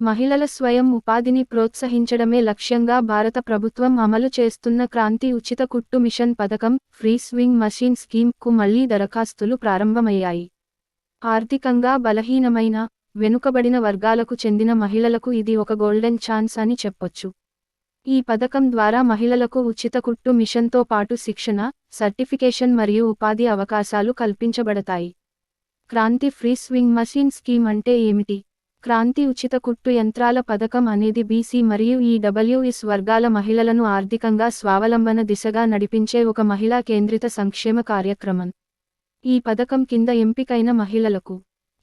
మహిళల స్వయం ఉపాధిని ప్రోత్సహించడమే లక్ష్యంగా భారత ప్రభుత్వం అమలు చేస్తున్న క్రాంతి ఉచిత కుట్టు మిషన్ పథకం ఫ్రీ స్వింగ్ మషీన్ స్కీమ్కు మళ్ళీ దరఖాస్తులు ప్రారంభమయ్యాయి. ఆర్థికంగా బలహీనమైన వెనుకబడిన వర్గాలకు చెందిన మహిళలకు ఇది ఒక గోల్డెన్ ఛాన్స్ అని చెప్పొచ్చు. ఈ పథకం ద్వారా మహిళలకు ఉచిత కుట్టు మిషన్తో పాటు శిక్షణ సర్టిఫికేషన్ మరియు ఉపాధి అవకాశాలు కల్పించబడతాయి. Kranti free sewing machine scheme అంటే ఏమిటి? క్రాంతి ఉచిత కుట్టు యంత్రాల పథకం అనేది బీసీ మరియు ఈడబ్ల్యూఎస్ వర్గాల మహిళలను ఆర్థికంగా స్వావలంబన దిశగా నడిపించే ఒక మహిళా కేంద్రిత సంక్షేమ కార్యక్రమం. ఈ పథకం కింద ఎంపికైన మహిళలకు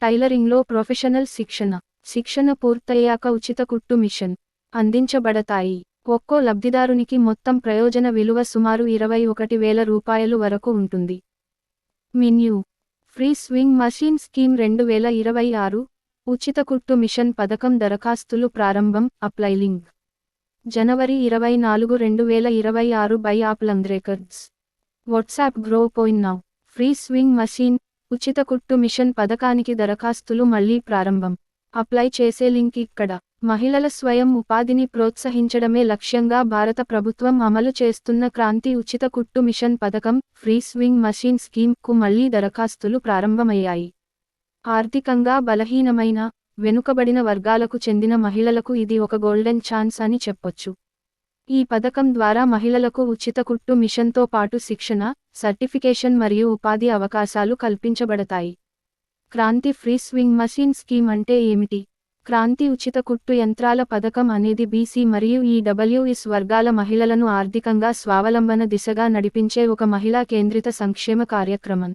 టైలరింగ్లో ప్రొఫెషనల్ శిక్షణ శిక్షణ పూర్తయ్యాక ఉచిత కుట్టు మిషన్ అందించబడతాయి. ఒక్కో లబ్ధిదారునికి మొత్తం ప్రయోజన విలువ సుమారు ఇరవై ఒకటి వేల రూపాయలు వరకు ఉంటుంది. మిన్యూ ఫ్రీ స్వింగ్ మషీన్ స్కీమ్ రెండు వేల ఇరవై ఆరు ఉచిత కుట్టు మిషన్ పథకం దరఖాస్తులు ప్రారంభం అప్లైలింగ్ జనవరి ఇరవై నాలుగు రెండు వేల ఇరవై ఆరు బై ఆప్ records WhatsApp group join now. Free sewing machine ఉచిత కుట్టు మిషన్ పథకానికి దరఖాస్తులు మళ్ళీ ప్రారంభం. అప్లై చేసే లింక్ ఇక్కడ. మహిళల స్వయం ఉపాధిని ప్రోత్సహించడమే లక్ష్యంగా భారత ప్రభుత్వం అమలు చేస్తున్న క్రాంతి ఉచిత కుట్టు మిషన్ పథకం ఫ్రీ స్వింగ్ మషీన్ స్కీమ్కు మళ్ళీ దరఖాస్తులు ప్రారంభమయ్యాయి. ఆర్థికంగా బలహీనమైన వెనుకబడిన వర్గాలకు చెందిన మహిళలకు ఇది ఒక గోల్డెన్ ఛాన్స్ అని చెప్పొచ్చు. ఈ పథకం ద్వారా మహిళలకు ఉచిత కుట్టు మిషన్తో పాటు శిక్షణ సర్టిఫికేషన్ మరియు ఉపాధి అవకాశాలు కల్పించబడతాయి. Kranti free sewing machine scheme అంటే ఏమిటి? క్రాంతి ఉచిత కుట్టు యంత్రాల పథకం అనేది బీసీ మరియు ఈడబ్ల్యూఎస్ వర్గాల మహిళలను ఆర్థికంగా స్వావలంబన దిశగా నడిపించే ఒక మహిళా కేంద్రిత సంక్షేమ కార్యక్రమం.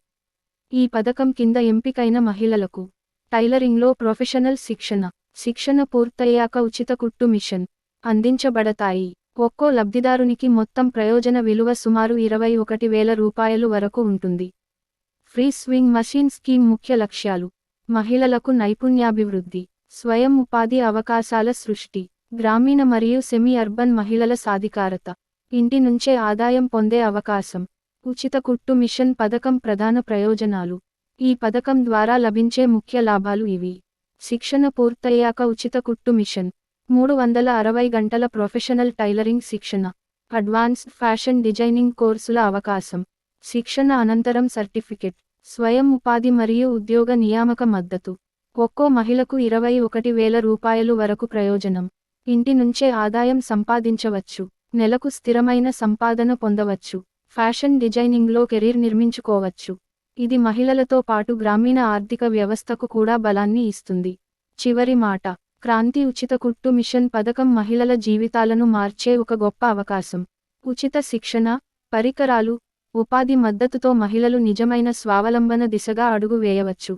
ఈ పథకం కింద ఎంపికైన మహిళలకు టైలరింగ్లో ప్రొఫెషనల్ శిక్షణ శిక్షణ పూర్తయ్యాక ఉచిత కుట్టు మిషన్ అందించబడతాయి. ఒక్కో లబ్ధిదారునికి మొత్తం ప్రయోజన విలువ సుమారు ఇరవై ఒకటి వేల రూపాయలు వరకు ఉంటుంది. ఫ్రీ స్వింగ్ మషీన్ స్కీమ్ ముఖ్య లక్ష్యాలు. మహిళలకు నైపుణ్యాభివృద్ధి స్వయం ఉపాధి అవకాశాల సృష్టి గ్రామీణ మరియు సెమీ అర్బన్ మహిళల సాధికారత ఇంటి నుంచే ఆదాయం పొందే అవకాశం. ఉచిత కుట్టు మిషన్ పథకం ప్రధాన ప్రయోజనాలు. ఈ పథకం ద్వారా లభించే ముఖ్య లాభాలు ఇవి. శిక్షణ పూర్తయ్యాక ఉచిత కుట్టు మిషన్. మూడు వందల అరవై గంటల ప్రొఫెషనల్ టైలరింగ్ శిక్షణ. అడ్వాన్స్డ్ ఫ్యాషన్ డిజైనింగ్ కోర్సుల అవకాశం. శిక్షణ అనంతరం సర్టిఫికెట్. స్వయం ఉపాధి మరియు ఉద్యోగ నియామక మద్దతు. ఒక్కో మహిళకు ఇరవై ఒకటి వేల రూపాయలు వరకు ప్రయోజనం. ఇంటి నుంచే ఆదాయం సంపాదించవచ్చు. నెలకు స్థిరమైన సంపాదన పొందవచ్చు. ఫ్యాషన్ డిజైనింగ్లో కెరీర్ నిర్మించుకోవచ్చు. ఇది మహిళలతో పాటు గ్రామీణ ఆర్థిక వ్యవస్థకు కూడా బలాన్ని ఇస్తుంది. చివరి మాట క్రాంతి ఉచిత కుట్టు మిషన్ పథకం మహిళల జీవితాలను మార్చే ఒక గొప్ప అవకాశం. ఉచిత శిక్షణ పరికరాలు ఉపాధి మద్దతుతో మహిళలు నిజమైన స్వావలంబన దిశగా అడుగు వేయవచ్చు.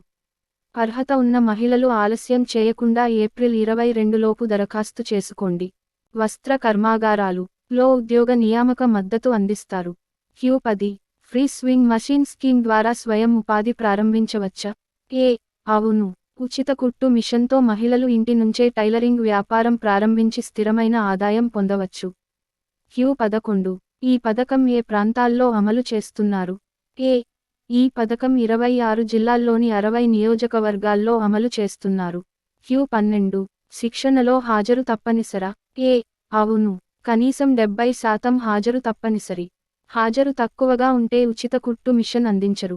అర్హత ఉన్న మహిళలు ఆలస్యం చేయకుండా ఏప్రిల్ ఇరవై రెండులోపు దరఖాస్తు చేసుకోండి. వస్త్ర కర్మాగారాలు లో ఉద్యోగ నియామక మద్దతు అందిస్తారు. క్యూ పది. ఫ్రీ స్వింగ్ మషిన్ స్కీమ్ ద్వారా స్వయం ఉపాధి ప్రారంభించవచ్చా? ఏ. అవును. ఉచిత కుట్టు మిషన్తో మహిళలు ఇంటి నుంచే టైలరింగ్ వ్యాపారం ప్రారంభించి స్థిరమైన ఆదాయం పొందవచ్చు. క్యూ పదకొండు. ఈ పథకం ఏ ప్రాంతాల్లో అమలు చేస్తున్నారు? ఏ. ఈ పథకం ఇరవై ఆరు జిల్లాల్లోని అరవై నియోజకవర్గాల్లో అమలు చేస్తున్నారు. క్యూ పన్నెండు. శిక్షణలో హాజరు తప్పనిసరా? ఏ. అవును. కనీసం డెబ్బై శాతం హాజరు తప్పనిసరి. హాజరు తక్కువగా ఉంటే ఉచిత కుట్టు మిషన్ అందించరు.